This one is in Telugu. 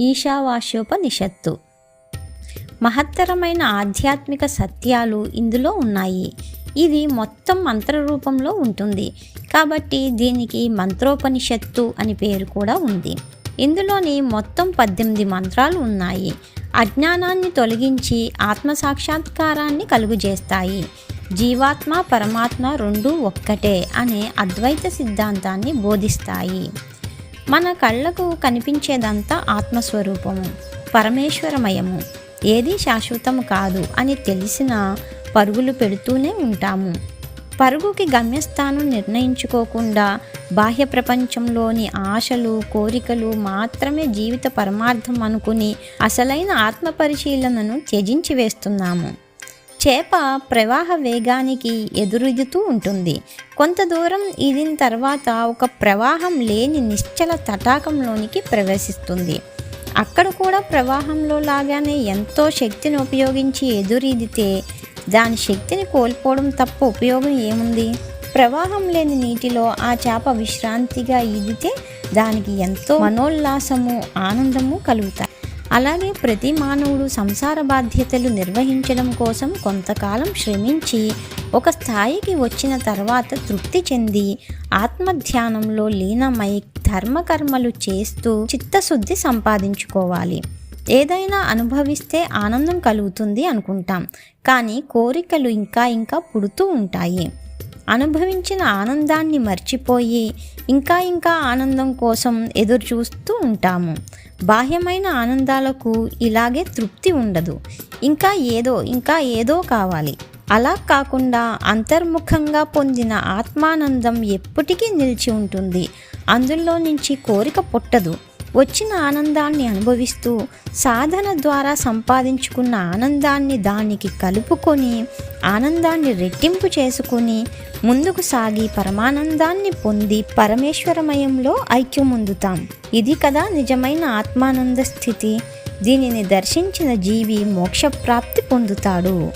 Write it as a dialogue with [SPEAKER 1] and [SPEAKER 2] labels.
[SPEAKER 1] ఈశావాస్యోపనిషత్తు. మహత్తరమైన ఆధ్యాత్మిక సత్యాలు ఇందులో ఉన్నాయి. ఇది మొత్తం మంత్ర రూపంలో ఉంటుంది. కాబట్టి దీనికి మంత్రోపనిషత్తు అని పేరు కూడా ఉంది. ఇందులోని మొత్తం పద్దెనిమిది మంత్రాలు ఉన్నాయి. అజ్ఞానాన్ని తొలగించి ఆత్మ సాక్షాత్కారాన్ని కలుగజేస్తాయి. జీవాత్మ పరమాత్మ రెండూ ఒక్కటే అనే అద్వైత సిద్ధాంతాన్ని బోధిస్తాయి. మన కళ్ళకు కనిపించేదంతా ఆత్మస్వరూపము పరమేశ్వరమయము. ఏది శాశ్వతము కాదు అని తెలిసిన పరుగులు పెడుతూనే ఉంటాము. పరుగుకి గమ్యస్థానం నిర్ణయించుకోకుండా బాహ్య ప్రపంచంలోని ఆశలు కోరికలు మాత్రమే జీవిత పరమార్థం అనుకుని అసలైన ఆత్మ పరిశీలనను త్యజించి వేస్తున్నాము. చేప ప్రవాహ వేగానికి ఎదురుదుతూ ఉంటుంది. కొంత దూరం ఈదిన తర్వాత ఒక ప్రవాహం లేని నిశ్చల తటాకంలోనికి ప్రవేశిస్తుంది. అక్కడ కూడా ప్రవాహంలో లాగానే ఎంతో శక్తిని ఉపయోగించి ఎదురీదితే దాని శక్తిని కోల్పోవడం తప్ప ఉపయోగం ఏముంది? ప్రవాహం లేని నీటిలో ఆ చేప విశ్రాంతిగా ఈదితే దానికి ఎంతో మనోల్లాసము ఆనందము కలుగుతాయి. అలాగే ప్రతి మానవుడు సంసార బాధ్యతలు నిర్వహించడం కోసం కొంతకాలం శ్రమించి ఒక స్థాయికి వచ్చిన తర్వాత తృప్తి చెంది ఆత్మధ్యానంలో లీనమై ధర్మకర్మలు చేస్తూ చిత్తశుద్ధి సంపాదించుకోవాలి. ఏదైనా అనుభవిస్తే ఆనందం కలుగుతుంది అనుకుంటాం. కానీ కోరికలు ఇంకా ఇంకా పుడుతూ ఉంటాయి. అనుభవించిన ఆనందాన్ని మర్చిపోయి ఇంకా ఇంకా ఆనందం కోసం ఎదురు చూస్తూ ఉంటాము. బాహ్యమైన ఆనందాలకు ఇలాగే తృప్తి ఉండదు. ఇంకా ఏదో ఇంకా ఏదో కావాలి. అలా కాకుండా అంతర్ముఖంగా పొందిన ఆత్మానందం ఎప్పటికీ నిలిచి ఉంటుంది. అందులో నుంచి కోరిక పుట్టదు. వచ్చిన ఆనందాన్ని అనుభవిస్తూ సాధన ద్వారా సంపాదించుకున్న ఆనందాన్ని దానికి కలుపుకొని ఆనందాన్ని రెట్టింపు చేసుకొని ముందుకు సాగి పరమానందాన్ని పొంది పరమేశ్వరమయంలో ఐక్యమొందుతాం. ఇది కదా నిజమైన ఆత్మానంద స్థితి. దీనిని దర్శించిన జీవి మోక్షప్రాప్తి పొందుతాడు.